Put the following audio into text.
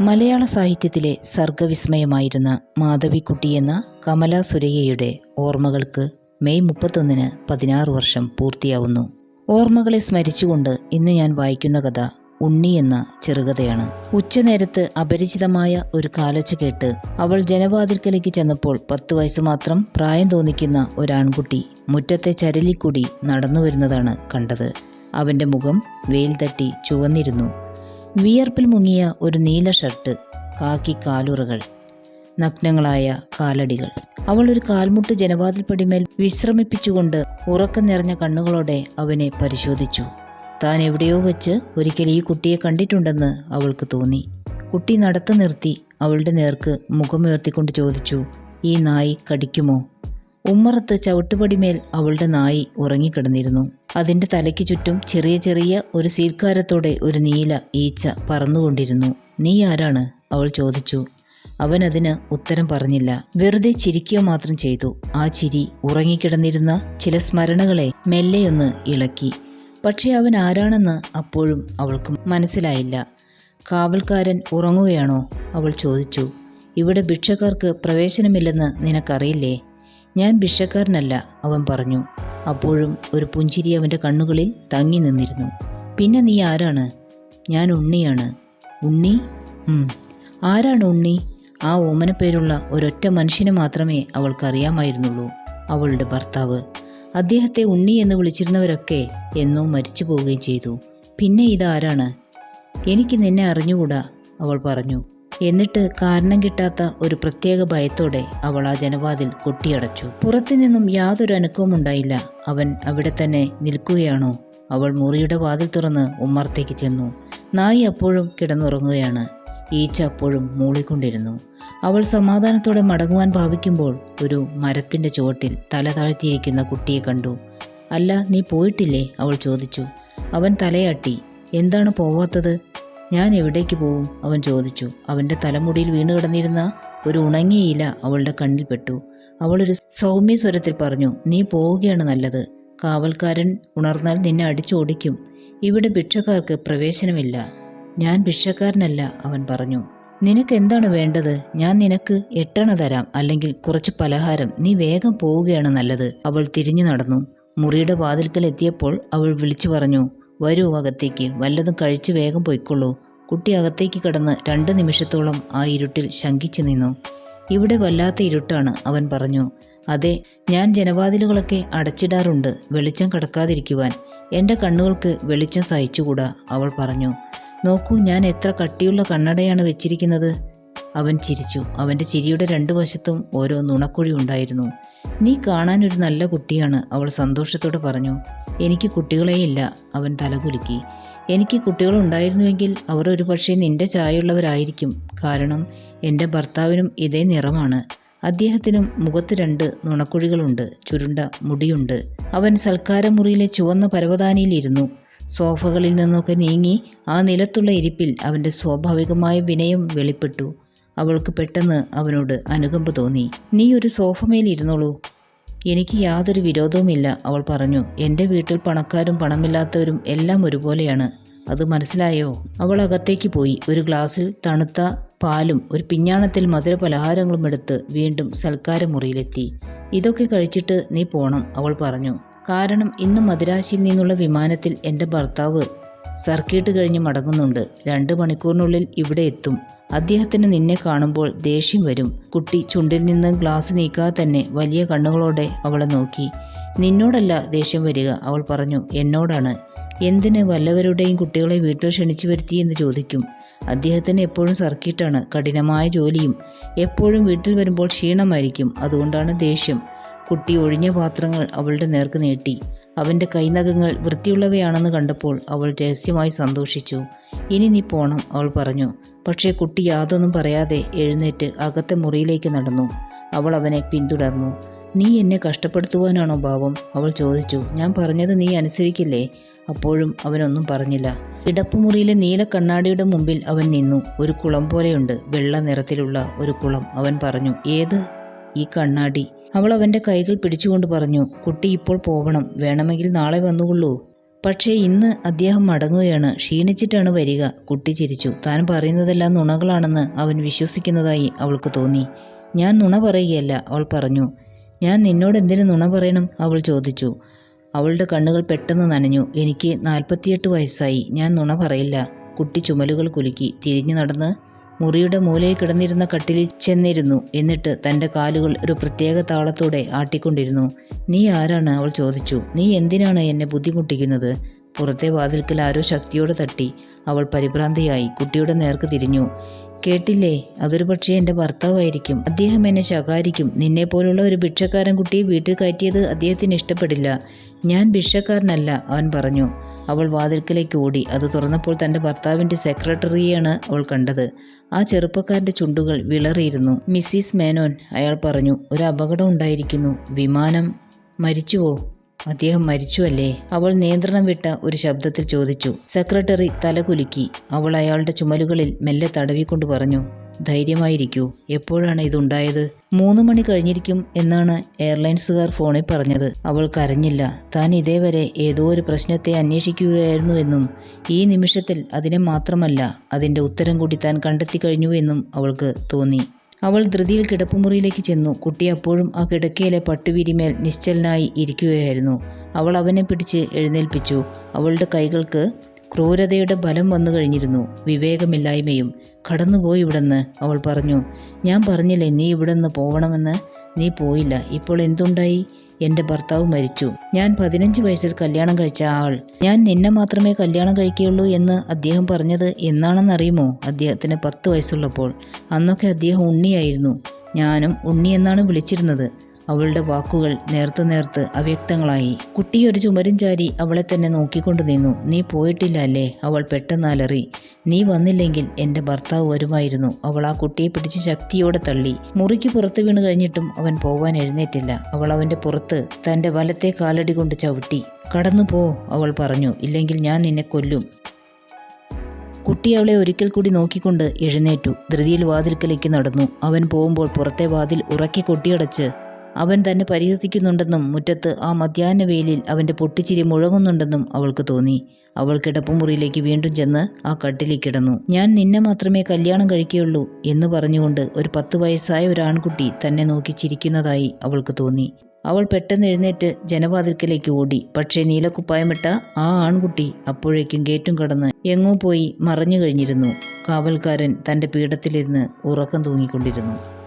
മലയാള സാഹിത്യത്തിലെ സർഗവിസ്മയമായിരുന്ന മാധവിക്കുട്ടി എന്ന കമല സുരയ്യയുടെ ഓർമ്മകൾക്ക് മെയ് മുപ്പത്തൊന്നിന് പതിനാറ് വർഷം പൂർത്തിയാവുന്നു. ഓർമ്മകളെ സ്മരിച്ചുകൊണ്ട് ഇന്ന് ഞാൻ വായിക്കുന്ന കഥ ഉണ്ണി എന്ന ചെറുകഥയാണ്. ഉച്ചനേരത്ത് അപരിചിതമായ ഒരു കാലൊച്ച കേട്ട് അവൾ ജനവാതിൽക്കലേക്ക് ചെന്നപ്പോൾ പത്ത് വയസ്സ് മാത്രം പ്രായം തോന്നിക്കുന്ന ഒരാൺകുട്ടി മുറ്റത്തെ ചരലിക്കൂടി നടന്നു വരുന്നതാണ് കണ്ടത്. അവന്റെ മുഖം വെയിൽ തട്ടി ചുവന്നിരുന്നു. വിയർപ്പിൽ മുങ്ങിയ ഒരു നീല ഷർട്ട് കാക്കി കാലുറകൾ നഗ്നങ്ങളായ കാലടികൾ. അവൾ ഒരു കാൽമുട്ട് ജനവാതിൽപ്പടിമേൽ വിശ്രമിപ്പിച്ചുകൊണ്ട് ഉറക്കം നിറഞ്ഞ കണ്ണുകളോടെ അവനെ പരിശോധിച്ചു. താൻ എവിടെയോ വെച്ച് ഒരിക്കൽ ഈ കുട്ടിയെ കണ്ടിട്ടുണ്ടെന്ന് അവൾക്ക് തോന്നി. കുട്ടി നടത്തു നിർത്തി അവളുടെ നേർക്ക് മുഖമുയർത്തിക്കൊണ്ട് ചോദിച്ചു ഈ നായി കടിക്കുമോ? ഉമ്മറത്ത് ചവിട്ടുപടിമേൽ അവളുടെ നായി ഉറങ്ങിക്കിടന്നിരുന്നു. അതിന്റെ തലയ്ക്ക് ചുറ്റും ചെറിയ ചെറിയ ഒരു സീൽക്കാരത്തോടെ ഒരു നീല ഈച്ച പറന്നുകൊണ്ടിരുന്നു. നീ ആരാണ്? അവൾ ചോദിച്ചു. അവൻ അതിന് ഉത്തരം പറഞ്ഞില്ല. വെറുതെ ചിരിക്കുക മാത്രം ചെയ്തു. ആ ചിരി ഉറങ്ങിക്കിടന്നിരുന്ന ചില സ്മരണകളെ മെല്ലെയൊന്ന് ഇളക്കി. പക്ഷേ അവൻ ആരാണെന്ന് അപ്പോഴും അവൾക്ക് മനസ്സിലായില്ല. കാവൽക്കാരൻ ഉറങ്ങുകയാണോ? അവൾ ചോദിച്ചു. ഇവിടെ ഭിക്ഷക്കാർക്ക് പ്രവേശനമില്ലെന്ന് നിനക്കറിയില്ലേ? ഞാൻ ഭിക്ഷക്കാരനല്ല അവൻ പറഞ്ഞു. അപ്പോഴും ഒരു പുഞ്ചിരി അവന്റെ കണ്ണുകളിൽ തങ്ങി നിന്നിരുന്നു. പിന്നെ നീ ആരാണ്? ഞാൻ ഉണ്ണിയാണ്. ഉണ്ണി? ആരാണ് ഉണ്ണി? ആ ഓമനപ്പേരുള്ള ഒരൊറ്റ മനുഷ്യനെ മാത്രമേ അവൾക്കറിയാമായിരുന്നുള്ളൂ അവളുടെ ഭർത്താവ്. അദ്ദേഹത്തെ ഉണ്ണി എന്ന് വിളിച്ചിരുന്നവരൊക്കെ എന്നോ മരിച്ചു പോവുകയും ചെയ്തു. പിന്നെ ഇതാരാണ്? എനിക്ക് നിന്നെ അറിഞ്ഞുകൂടാ അവൾ പറഞ്ഞു. എന്നിട്ട് കാരണം കിട്ടാത്ത ഒരു പ്രത്യേക ഭയത്തോടെ അവൾ ആ ജനവാതിൽ കൊട്ടിയടച്ചു. പുറത്തു നിന്നും യാതൊരു അനക്കവും ഉണ്ടായില്ല. അവൻ അവിടെ തന്നെ നിൽക്കുകയാണോ? അവൾ മുറിയുടെ വാതിൽ തുറന്ന് ഉമ്മർത്തേക്ക് ചെന്നു. നായി അപ്പോഴും കിടന്നുറങ്ങുകയാണ്. ഈച്ച അപ്പോഴും മൂളിക്കൊണ്ടിരുന്നു. അവൾ സമാധാനത്തോടെ മടങ്ങുവാൻ ഭാവിക്കുമ്പോൾ ഒരു മരത്തിന്റെ ചുവട്ടിൽ തല താഴ്ത്തിയിരിക്കുന്ന കുട്ടിയെ കണ്ടു. അല്ല നീ പോയിട്ടില്ലേ? അവൾ ചോദിച്ചു. അവൻ തലയാട്ടി. എന്താണ് പോവാത്തത്? ഞാൻ എവിടേക്ക് പോവും? അവൻ ചോദിച്ചു. അവന്റെ തലമുടിയിൽ വീണു കിടന്നിരുന്ന ഒരു ഉണങ്ങിയ ഇല അവളുടെ കണ്ണിൽപ്പെട്ടു അവളൊരു സൗമ്യ സ്വരത്തിൽ പറഞ്ഞു നീ പോവുകയാണ് നല്ലത്. കാവൽക്കാരൻ ഉണർന്നാൽ നിന്നെ അടിച്ചോടിക്കും ഇവിടെ ഭിക്ഷക്കാർക്ക് പ്രവേശനമില്ല. ഞാൻ ഭിക്ഷക്കാരനല്ല അവൻ പറഞ്ഞു. നിനക്ക് എന്താണ് വേണ്ടത്? ഞാൻ നിനക്ക് എട്ടണ തരാം അല്ലെങ്കിൽ കുറച്ച് പലഹാരം. നീ വേഗം പോവുകയാണ് നല്ലത്. അവൾ തിരിഞ്ഞു നടന്നു. മുറിയുടെ വാതിൽക്കൽ എത്തിയപ്പോൾ അവൾ വിളിച്ചു പറഞ്ഞു വരൂ അകത്തേക്ക് വല്ലതും കഴിച്ച് വേഗം പൊയ്ക്കൊള്ളൂ. കുട്ടി അകത്തേക്ക് കടന്ന് രണ്ട് നിമിഷത്തോളം ആ ഇരുട്ടിൽ ശങ്കിച്ചു നിന്നു. ഇവിടെ വല്ലാത്ത ഇരുട്ടാണ് അവൻ പറഞ്ഞു. അതെ ഞാൻ ജനവാതിലുകളൊക്കെ അടച്ചിടാറുണ്ട് വെളിച്ചം കടക്കാതിരിക്കുവാൻ. എന്റെ കണ്ണുകൾക്ക് വെളിച്ചം സഹിച്ചുകൂടാ അവൾ പറഞ്ഞു. നോക്കൂ ഞാൻ എത്ര കട്ടിയുള്ള കണ്ണടയാണ് വെച്ചിരിക്കുന്നത്. അവൻ ചിരിച്ചു. അവന്റെ ചിരിയുടെ രണ്ടു വശത്തും ഓരോ നുണക്കുഴി ഉണ്ടായിരുന്നു. നീ കാണാൻ ഒരു നല്ല കുട്ടിയാണ് അവൾ സന്തോഷത്തോടെ പറഞ്ഞു. എനിക്ക് കുട്ടികളെയില്ല അവൻ തലകുലുക്കി എനിക്ക് കുട്ടികളുണ്ടായിരുന്നുവെങ്കിൽ അവർ ഒരു പക്ഷേ നിന്റെ ചായയുള്ളവരായിരിക്കും. കാരണം എന്റെ ഭർത്താവിനും ഇതേ നിറമാണ്. അദ്ദേഹത്തിനും മുഖത്ത് രണ്ട് നുണക്കുഴികളുണ്ട്. ചുരുണ്ട മുടിയുണ്ട്. അവൻ സൽക്കാരമുറിയിലെ ചുവന്ന പരവതാനിയിലിരുന്നു സോഫകളിൽ നിന്നൊക്കെ നീങ്ങി ആ നിലത്തുള്ള ഇരിപ്പിൽ അവന്റെ സ്വാഭാവികമായ വിനയം വെളിപ്പെട്ടു. അവൾക്ക് പെട്ടെന്ന് അവനോട് അനുകമ്പ തോന്നി. നീ ഒരു സോഫമേൽ ഇരുന്നോളൂ. എനിക്ക് യാതൊരു വിരോധവുമില്ല അവൾ പറഞ്ഞു. എന്റെ വീട്ടിൽ പണക്കാരും പണമില്ലാത്തവരും എല്ലാം ഒരുപോലെയാണ്. അത് മനസ്സിലായോ? അവൾ അകത്തേക്ക് പോയി. ഒരു ഗ്ലാസ്സിൽ തണുത്ത പാലും ഒരു പിഞ്ഞാണത്തിൽ മധുര പലഹാരങ്ങളും എടുത്ത് വീണ്ടും സൽക്കാരമുറിയിലെത്തി ഇതൊക്കെ കഴിച്ചിട്ട് നീ പോണം അവൾ പറഞ്ഞു. കാരണം ഇന്ന് മദിരാശിയിൽ നിന്നുള്ള വിമാനത്തിൽ എന്റെ ഭർത്താവ് സർക്കിട്ട് കഴിഞ്ഞ് മടങ്ങുന്നുണ്ട്. രണ്ട് മണിക്കൂറിനുള്ളിൽ ഇവിടെ എത്തും. അദ്ദേഹത്തിന് നിന്നെ കാണുമ്പോൾ ദേഷ്യം വരും. കുട്ടി ചുണ്ടിൽ നിന്ന് ഗ്ലാസ് നീക്കാതെ തന്നെ വലിയ കണ്ണുകളോടെ അവളെ നോക്കി. നിന്നോടല്ല ദേഷ്യം വരിക അവൾ പറഞ്ഞു. എന്നോടാണ്. എന്തിന് വല്ലവരുടെയും കുട്ടികളെ വീട്ടിൽ ക്ഷണിച്ചു വരുത്തി എന്ന് ചോദിക്കും. അദ്ദേഹത്തിന് എപ്പോഴും സർക്കിട്ടാണ് കഠിനമായ ജോലിയും. എപ്പോഴും വീട്ടിൽ വരുമ്പോൾ ക്ഷീണമായിരിക്കും. അതുകൊണ്ടാണ് ദേഷ്യം. കുട്ടി ഒഴിഞ്ഞ പാത്രങ്ങൾ അവളുടെ നേർക്ക് നീട്ടി. അവന്റെ കൈനഖങ്ങൾ വൃത്തിയുള്ളവയാണെന്ന് കണ്ടപ്പോൾ അവൾ രഹസ്യമായി സന്തോഷിച്ചു. ഇനി നീ പോണം അവൾ പറഞ്ഞു. പക്ഷേ കുട്ടി യാതൊന്നും പറയാതെ എഴുന്നേറ്റ് അകത്തെ മുറിയിലേക്ക് നടന്നു. അവൾ അവനെ പിന്തുടർന്നു. നീ എന്നെ കഷ്ടപ്പെടുത്തുവാനാണോ ഭാവം അവൾ ചോദിച്ചു. ഞാൻ പറഞ്ഞത് നീ അനുസരിക്കില്ലേ? അപ്പോഴും അവനൊന്നും പറഞ്ഞില്ല. കിടപ്പുമുറിയിലെ നീല കണ്ണാടിയുടെ മുമ്പിൽ അവൻ നിന്നു. ഒരു കുളം പോലെയുണ്ട്. വെള്ള നിറത്തിലുള്ള ഒരു കുളം. അവൻ പറഞ്ഞു ഏത്? ഈ കണ്ണാടി. അവൾ അവന്റെ കൈകൾ പിടിച്ചുകൊണ്ട് പറഞ്ഞു കുട്ടി ഇപ്പോൾ പോകണം വേണമെങ്കിൽ നാളെ വന്നുകൊള്ളൂ. പക്ഷേ ഇന്ന് അദ്ദേഹം മടങ്ങുകയാണ് ക്ഷീണിച്ചിട്ടാണ് വരിക. കുട്ടി ചിരിച്ചു. താൻ പറയുന്നതെല്ലാം നുണകളാണെന്ന് അവൻ വിശ്വസിക്കുന്നതായി അവൾക്ക് തോന്നി. ഞാൻ നുണ പറയുകയല്ല അവൾ പറഞ്ഞു. ഞാൻ നിന്നോട് എന്തിനു നുണ പറയണം? അവൾ ചോദിച്ചു. അവളുടെ കണ്ണുകൾ പെട്ടെന്ന് നനഞ്ഞു. എനിക്ക് നാൽപ്പത്തിയെട്ട് വയസ്സായി ഞാൻ നുണ പറയില്ല. കുട്ടി ചുമലുകൾ കുലുക്കി തിരിഞ്ഞു നടന്ന് മുറിയുടെ മൂലയിൽ കിടന്നിരുന്ന കട്ടിലിൽ ചെന്നിരുന്നു. എന്നിട്ട് തന്റെ കാലുകൾ ഒരു പ്രത്യേക താളത്തോടെ ആട്ടിക്കൊണ്ടിരുന്നു. നീ ആരാണ്? അവൾ ചോദിച്ചു. നീ എന്തിനാണ് എന്നെ ബുദ്ധിമുട്ടിക്കുന്നത്? പുറത്തെ വാതിൽക്കൽ ആരോ ശക്തിയോടെ തട്ടി. അവൾ പരിഭ്രാന്തിയായി. കുട്ടിയുടെ നേർക്ക് തിരിഞ്ഞു. കേട്ടില്ലേ? അതൊരു പക്ഷേ എന്റെ ഭർത്താവായിരിക്കും. അദ്ദേഹം എന്നെ ശകാരിക്കും. നിന്നെ പോലുള്ള ഒരു ഭിക്ഷക്കാരൻ കുട്ടിയെ വീട്ടിൽ കയറ്റിയത് അദ്ദേഹത്തിന് ഇഷ്ടപ്പെടില്ല. ഞാൻ ഭിക്ഷക്കാരനല്ല അവൻ പറഞ്ഞു. അവൾ വാതിൽക്കലേക്ക് ഓടി. അത് തുറന്നപ്പോൾ തന്റെ ഭർത്താവിന്റെ സെക്രട്ടറിയാണ് അവൾ കണ്ടത്. ആ ചെറുപ്പക്കാരന്റെ ചുണ്ടുകൾ വിളറിയിരുന്നു. മിസ്സിസ് മേനോൻ അയാൾ പറഞ്ഞു ഒരു അപകടം ഉണ്ടായിരിക്കുന്നു. വിമാനം മരിച്ചുവോ? അദ്ദേഹം മരിച്ചുവല്ലേ? അവൾ നിയന്ത്രണം വിട്ട ഒരു ശബ്ദത്തിൽ ചോദിച്ചു. സെക്രട്ടറി തലകുലുക്കി. അവൾ അയാളുടെ ചുമലുകളിൽ മെല്ലെ തടവിക്കൊണ്ട് പറഞ്ഞു ധൈര്യമായിരിക്കൂ. എപ്പോഴാണ് ഇതുണ്ടായത്? മൂന്ന് മണി കഴിഞ്ഞിരിക്കും എന്നാണ് എയർലൈൻസുകാർ ഫോണിൽ പറഞ്ഞത്. അവൾ കരഞ്ഞില്ല. താൻ ഇതേവരെ ഏതോ ഒരു പ്രശ്നത്തെ അന്വേഷിക്കുകയായിരുന്നുവെന്നും ഈ നിമിഷത്തിൽ അതിനെ മാത്രമല്ല അതിന്റെ ഉത്തരം കൂടി താൻ കണ്ടെത്തി കഴിഞ്ഞുവെന്നും അവൾക്ക് തോന്നി. അവൾ ധൃതിയിൽ കിടപ്പുമുറിയിലേക്ക് ചെന്നു. കുട്ടി അപ്പോഴും ആ കിടക്കയിലെ പട്ടുവിരിമേൽ നിശ്ചലനായി ഇരിക്കുകയായിരുന്നു. അവൾ അവനെ പിടിച്ച് എഴുന്നേൽപ്പിച്ചു. അവളുടെ കൈകൾക്ക് ക്രൂരതയുടെ ബലം വന്നു കഴിഞ്ഞിരുന്നു. വിവേകമില്ലായ്മയും കടന്നുപോയി ഇവിടെന്ന് അവൾ പറഞ്ഞു. ഞാൻ പറഞ്ഞില്ലേ നീ ഇവിടുന്ന് പോകണമെന്ന് നീ പോയില്ല. ഇപ്പോൾ എന്തുണ്ടായി? എന്റെ ഭർത്താവ് മരിച്ചു. ഞാൻ പതിനഞ്ച് വയസ്സിൽ കല്യാണം കഴിച്ച ആൾ. ഞാൻ നിന്നെ മാത്രമേ കല്യാണം കഴിക്കുകയുള്ളൂ എന്ന് അദ്ദേഹം പറഞ്ഞത് എന്നാണെന്നറിയുമോ? അദ്ദേഹത്തിന് പത്ത് വയസ്സുള്ളപ്പോൾ. അന്നൊക്കെ അദ്ദേഹം ഉണ്ണിയായിരുന്നു. ഞാനും ഉണ്ണി എന്നാണ് വിളിച്ചിരുന്നത്. അവളുടെ വാക്കുകൾ നേർത്ത് നേർത്ത് അവ്യക്തങ്ങളായി. കുട്ടി ഒരു ചുമരും ചാരി അവളെ തന്നെ നോക്കിക്കൊണ്ടു നിന്നു. നീ പോയിട്ടില്ല അല്ലേ? അവൾ പെട്ടെന്ന് അലറി നീ വന്നില്ലെങ്കിൽ എന്റെ ഭർത്താവ് വരുമായിരുന്നു. അവൾ ആ കുട്ടിയെ പിടിച്ച് ശക്തിയോടെ തള്ളി. മുറിക്ക് പുറത്ത് വീണ് കഴിഞ്ഞിട്ടും അവൻ പോവാൻ എഴുന്നേറ്റില്ല. അവൾ അവന്റെ പുറത്ത് തന്റെ വലത്തെ കാലടി കൊണ്ട് ചവിട്ടി. കടന്നു പോ അവൾ പറഞ്ഞു. ഇല്ലെങ്കിൽ ഞാൻ നിന്നെ കൊല്ലും. കുട്ടി അവളെ ഒരിക്കൽ കൂടി നോക്കിക്കൊണ്ട് എഴുന്നേറ്റു. ധൃതിയിൽ വാതിൽക്കലേക്ക് നടന്നു. അവൻ പോകുമ്പോൾ പുറത്തെ വാതിൽ ഉറക്കി കൊട്ടിയടച്ച് അവൻ തന്നെ പരിഹസിക്കുന്നുണ്ടെന്നും മുറ്റത്ത് ആ മധ്യാഹ്ന വെയിലിൽ അവന്റെ പൊട്ടിച്ചിരി മുഴങ്ങുന്നുണ്ടെന്നും അവൾക്ക് തോന്നി. അവൾ കിടപ്പുമുറിയിലേക്ക് വീണ്ടും ചെന്ന് ആ കട്ടിലിൽ കിടന്നു. ഞാൻ നിന്നെ മാത്രമേ കല്യാണം കഴിക്കുകയുള്ളൂ എന്ന് പറഞ്ഞുകൊണ്ട് ഒരു പത്ത് വയസ്സായ ഒരു ആൺകുട്ടി തന്നെ നോക്കി ചിരിക്കുന്നതായി അവൾക്ക് തോന്നി. അവൾ പെട്ടെന്ന് എഴുന്നേറ്റ് ജനവാതിൽക്കലേക്ക് ഓടി. പക്ഷേ നീലക്കുപ്പായമിട്ട ആ ആൺകുട്ടി അപ്പോഴേക്കും ഗേറ്റും കടന്ന് എങ്ങോ പോയി മറഞ്ഞു കഴിഞ്ഞിരുന്നു. കാവൽക്കാരൻ തന്റെ പീഠത്തിലിരുന്ന് ഉറക്കം തൂങ്ങിക്കൊണ്ടിരുന്നു.